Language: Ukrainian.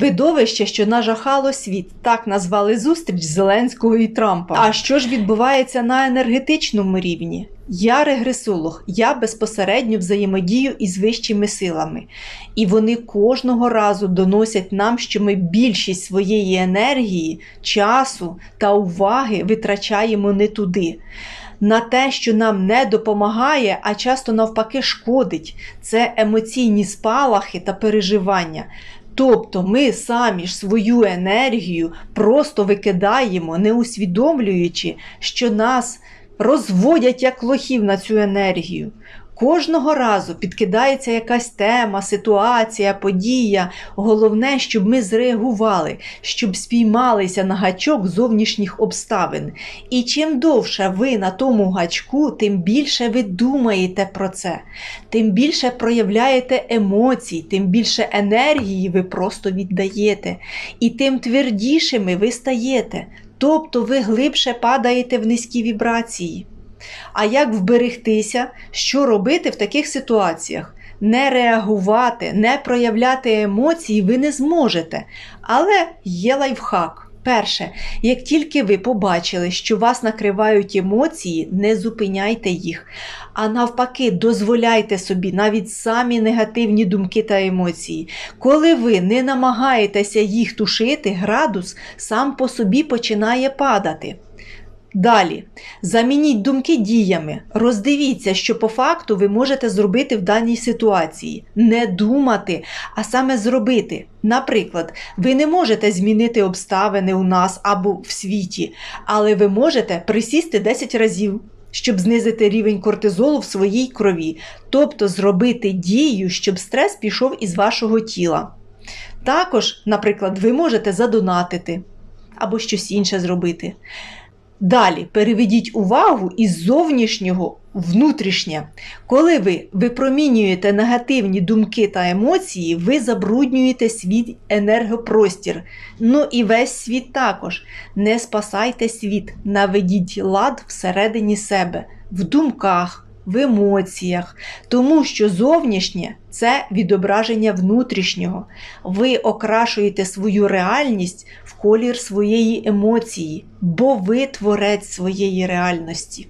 Видовище, що нажахало світ, так назвали зустріч Зеленського і Трампа. А що ж відбувається на енергетичному рівні? Я регресолог, я безпосередньо взаємодію із вищими силами, і вони кожного разу доносять нам, що ми більшість своєї енергії, часу та уваги витрачаємо не туди. На те, що нам не допомагає, а часто навпаки шкодить, це емоційні спалахи та переживання. Тобто ми самі ж свою енергію просто викидаємо, не усвідомлюючи, що нас розводять як лохів на цю енергію. Кожного разу підкидається якась тема, ситуація, подія. Головне, щоб ми зреагували, щоб спіймалися на гачок зовнішніх обставин. І чим довше ви на тому гачку, тим більше ви думаєте про це, тим більше проявляєте емоцій, тим більше енергії ви просто віддаєте, і тим твердішими ви стаєте. Тобто ви глибше падаєте в низькі вібрації. А як вберегтися, що робити в таких ситуаціях? Не реагувати, не проявляти емоції ви не зможете. Але є лайфхак. Перше, як тільки ви побачили, що вас накривають емоції, не зупиняйте їх, а навпаки, дозволяйте собі навіть самі негативні думки та емоції. Коли ви не намагаєтеся їх тушити, градус сам по собі починає падати. Далі, замініть думки діями. Роздивіться, що по факту ви можете зробити в даній ситуації. Не думати, а саме зробити. Наприклад, ви не можете змінити обставини у нас або в світі, але ви можете присісти 10 разів. Щоб знизити рівень кортизолу в своїй крові, тобто зробити дію, щоб стрес пішов із вашого тіла. Також, наприклад, ви можете задонатити або щось інше зробити. Далі переведіть увагу із зовнішнього внутрішнє. Коли ви випромінюєте негативні думки та емоції, ви забруднюєте свій енергопростір. Ну і весь світ також. Не спасайте світ, наведіть лад всередині себе, в думках. В емоціях, тому що зовнішнє це відображення внутрішнього. Ви окрашуєте свою реальність в колір своєї емоції, бо ви творець своєї реальності.